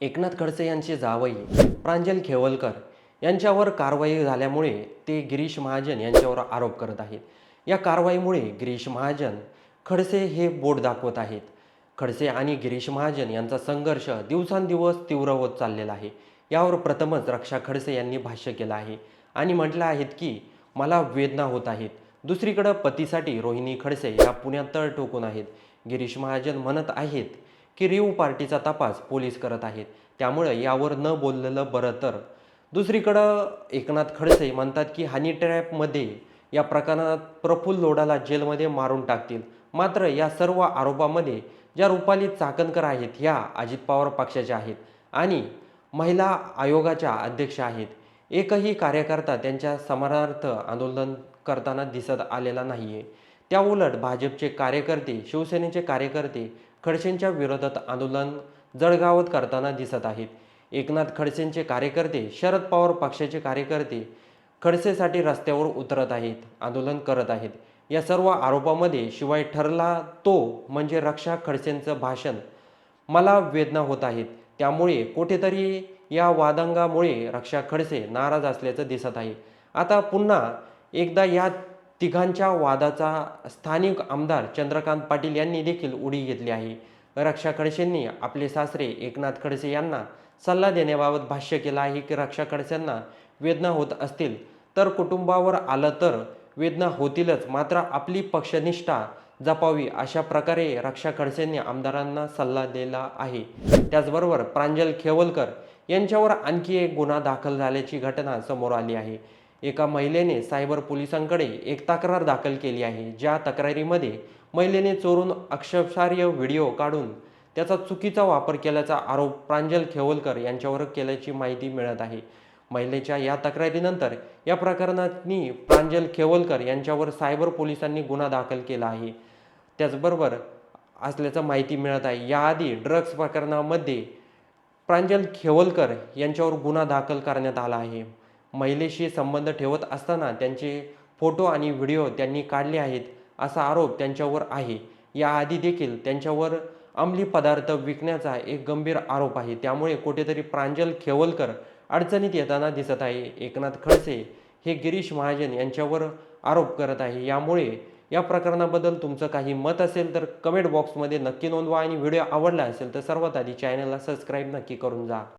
एकनाथ खडसे यांचे जावई प्रांजल खेवलकर यांच्यावर कारवाई झाल्यामुळे ते गिरीश महाजन यांच्यावर आरोप करत आहेत. या कारवाईमुळे गिरीश महाजन खडसे हे बोट दाखवत आहेत. खडसे आणि गिरीश महाजन यांचा संघर्ष दिवसांदिवस तीव्र होत चाललेला आहे. यावर प्रथमच रक्षा खडसे यांनी भाष्य केलं आहे आणि म्हटलं आहेत की मला वेदना होत आहेत. दुसरीकडं पतीसाठी रोहिणी खडसे या पुण्यात तळ ठोकून आहेत. गिरीश महाजन म्हणत आहेत की रिव पार्टीचा तपास पोलीस करत आहेत. त्यामुळे यावर न बोललेलं बरं तर. दुसरीकडं एकनाथ खडसे म्हणतात की हनी ट्रॅपमध्ये या प्रकरणात प्रफुल्ल लोढाला जेलमध्ये मारून टाकतील. मात्र या सर्व आरोपामध्ये ज्या रुपाली चाकणकर आहेत ह्या अजित पवार पक्षाच्या आहेत आणि महिला आयोगाच्या अध्यक्ष आहेत. एकही कार्यकर्ता त्यांच्या समानार्थ आंदोलन करताना दिसत आलेला नाही आहे त्याउलट भाजपचे कार्यकर्ते शिवसेनेचे कार्यकर्ते खडसेंच्या विरोधात आंदोलन जळगावात करताना दिसत आहेत. एकनाथ खडसेंचे कार्यकर्ते शरद पवार पक्षाचे कार्यकर्ते खडसेसाठी रस्त्यावर उतरत आहेत आंदोलन करत आहेत. या सर्व आरोपामध्ये शिवाय ठरला तो म्हणजे रक्षा खडसेंचं भाषण. मला वेदना होत आहेत. त्यामुळे कुठेतरी या वादंगामुळे रक्षा खडसे नाराज असल्याचं दिसत आहे. आता पुन्हा एकदा या तिघांच्या वादाचा स्थानिक आमदार चंद्रकांत पाटील यांनी देखील उडी घेतली आहे. रक्षा खडसेंनी आपले सासरे एकनाथ खडसे यांना सल्ला देण्याबाबत भाष्य केलं आहे की रक्षा खडसेंना वेदना होत असतील तर कुटुंबावर आलं तर वेदना होतीलच मात्र आपली पक्षनिष्ठा जपावी अशा प्रकारे रक्षा खडसेंनी आमदारांना सल्ला दिला आहे. त्याचबरोबर प्रांजल खेवलकर यांच्यावर आणखी एक गुन्हा दाखल झाल्याची घटना समोर आली आहे. एका महिलेने सायबर पोलिसांकडे एक तक्रार दाखल केली आहे ज्या तक्रारीमध्ये महिलेने चोरून आक्षेपार्ह व्हिडिओ काढून त्याचा चुकीचा वापर केल्याचा आरोप प्रांजल खेवलकर यांच्यावर केल्याची माहिती मिळत आहे. महिलेच्या या तक्रारीनंतर या प्रकरणातनी प्रांजल खेवलकर यांच्यावर सायबर पोलिसांनी गुन्हा दाखल केला आहे. त्याचबरोबर असल्याचं माहिती मिळत आहे. याआधी ड्रग्ज प्रकरणामध्ये प्रांजल खेवलकर यांच्यावर गुन्हा दाखल करण्यात आला आहे. महिलेशी संबंध ठेवत असताना त्यांचे फोटो आणि व्हिडिओ त्यांनी काढले आहेत असा आरोप त्यांच्यावर आहे. याआधी देखील त्यांच्यावर अंमली पदार्थ विकण्याचा एक गंभीर आरोप आहे. त्यामुळे कुठेतरी प्रांजल खेवलकर अडचणीत येताना दिसत आहे. एकनाथ खडसे हे गिरीश महाजन यांच्यावर आरोप करत आहे. यामुळे या प्रकरणाबद्दल तुमचं काही मत असेल तर कमेंट बॉक्समध्ये नक्की नोंदवा आणि व्हिडिओ आवडला असेल तर सर्वात आधी चॅनलला सबस्क्राईब नक्की करून जा.